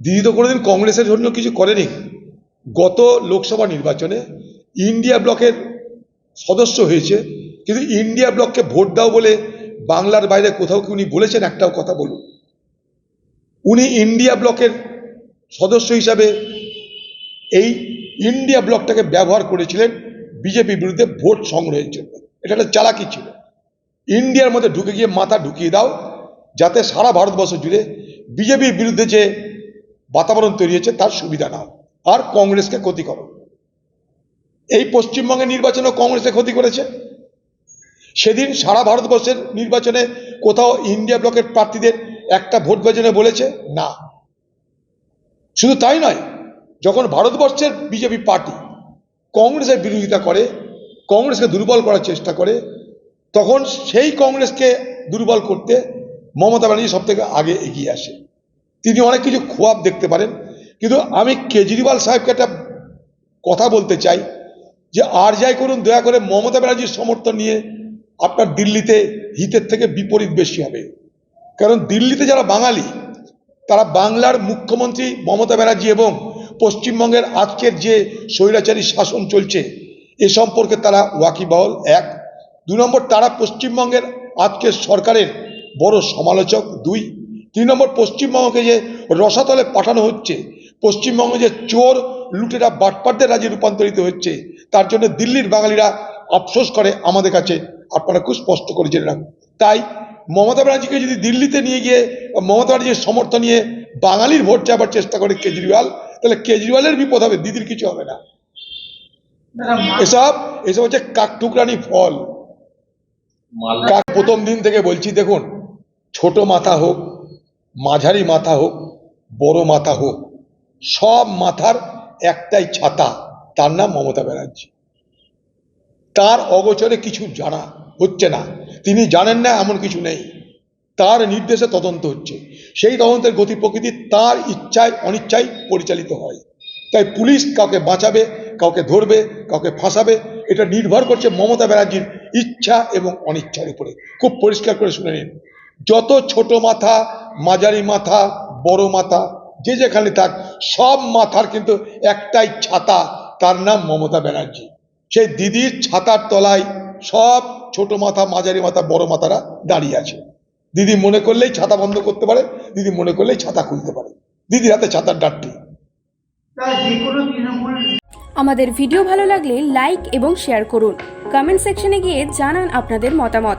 দিদি তো কোনোদিন কংগ্রেসের জন্য কিছু করেনি। গত লোকসভা নির্বাচনে ইন্ডিয়া ব্লকের সদস্য হয়েছে, কিন্তু ইন্ডিয়া ব্লককে ভোট দাও বলে বাংলার বাইরে কোথাও কি উনি বলেছেন? একটাও কথা বলুন। উনি ইন্ডিয়া ব্লকের সদস্য হিসাবে এই ইন্ডিয়া ব্লকটাকে ব্যবহার করেছিলেন বিজেপির বিরুদ্ধে ভোট সংগ্রহের জন্য। এটা একটা চালাকি ছিল। ইন্ডিয়ার মধ্যে ঢুকে গিয়ে মাথা ঢুকিয়ে দাও, যাতে সারা ভারতবর্ষ জুড়ে বিজেপির বিরুদ্ধে যে বাতাবরণ তৈরি হয়েছে, তার সুবিধা নাও। আর কংগ্রেসকে ক্ষতি করো। এই পশ্চিমবঙ্গের নির্বাচনে কংগ্রেসে ক্ষতি করেছে। সেদিন সারা ভারতবর্ষের নির্বাচনে কোথাও ইন্ডিয়া ব্লকের প্রার্থীদের একটা ভোট বেজনে বলেছে, না। শুধু তাই নয়, যখন ভারতবর্ষের বিজেপি পার্টি কংগ্রেসের বিরোধিতা করে, কংগ্রেসকে দুর্বল করার চেষ্টা করে, তখন সেই কংগ্রেসকে দুর্বল করতে মমতা ব্যানার্জি সব থেকে আগে এগিয়ে আসে। তিনি অনেক কিছু খোয়াব দেখতে পারেন। কিন্তু আমি কেজরিওয়াল সাহেবকে একটা কথা বলতে চাই যে, আর যাই করুন, দয়া করে মমতা ব্যানার্জির সমর্থন নিয়ে আপনার দিল্লিতে হিতের থেকে বিপরীত বেশি হবে। কারণ দিল্লিতে যারা বাঙালি, তারা বাংলার মুখ্যমন্ত্রী মমতা ব্যানার্জি এবং পশ্চিমবঙ্গের আজকের যে স্বৈরাচারী শাসন চলছে, এ সম্পর্কে তারা ওয়াকিবহল। এক। দু নম্বর, তারা পশ্চিমবঙ্গের আজকের সরকারের বড় সমালোচক। দুই তিন নম্বর পশ্চিমবঙ্গকে যে রসাতলে পাঠানো হচ্ছে পশ্চিমবঙ্গে যে চোর লুটেরা বাটপাটদের রাজ্যে রূপান্তরিত হচ্ছে তার জন্য দিল্লির বাঙালিরা আফসোস করে আমাদের কাছে। আপনারা খুব স্পষ্ট করে জেনে রাখুন। তাই মমতা ব্যানার্জিকে যদি দিল্লিতে নিয়ে গিয়ে মমতা ব্যানার্জির সমর্থন নিয়ে বাঙালির ভোট চাবার চেষ্টা করে কেজরিওয়াল তাহলে কেজরিওয়ালের বিপদ হবে দিদির কিছু হবে না। এসব এসব হচ্ছে কাকটুকরানি ফল। কাক প্রথম দিন থেকে বলছি দেখুন ছোট মাথা হোক মাঝারি মাথা হোক, বড় মাথা হোক, সব মাথার একটাই ছাতা। তার নাম মমতা ব্যানার্জি। তার অগোচরে কিছু জানা হচ্ছে না। তিনি জানেন না এমন কিছু নেই। তার নির্দেশে তদন্ত হচ্ছে। সেই তদন্তের গতি প্রকৃতি তার ইচ্ছায়, অনিচ্ছায় পরিচালিত হয়। তাই পুলিশ কাউকে বাঁচাবে, কাউকে ধরবে, কাউকে ফাঁসাবে, এটা নির্ভর করছে মমতা ব্যানার্জির ইচ্ছা এবং অনিচ্ছার উপরে। খুব পরিষ্কার করে শুনে নিন। যত ছোট মাথা মাঝারি মাথা বড় মাথা যে যেখানে থাক সব মাথার কিন্তু একটাই ছাতা তার নাম মমতা ব্যানার্জি। সেই দিদির ছাতার তলায় সব ছোট মাথা মাঝারি মাথা বড় মাথারা দাঁড়িয়ে আছে। দিদি মনে করলেই ছাতা বন্ধ করতে পারে দিদি মনে করলেই ছাতা খুলতে পারে। দিদির হাতে ছাতার ডাটটি। আমাদের ভিডিও ভালো লাগলে লাইক এবং শেয়ার করুন। কমেন্ট সেকশনে গিয়ে জানান আপনাদের মতামত।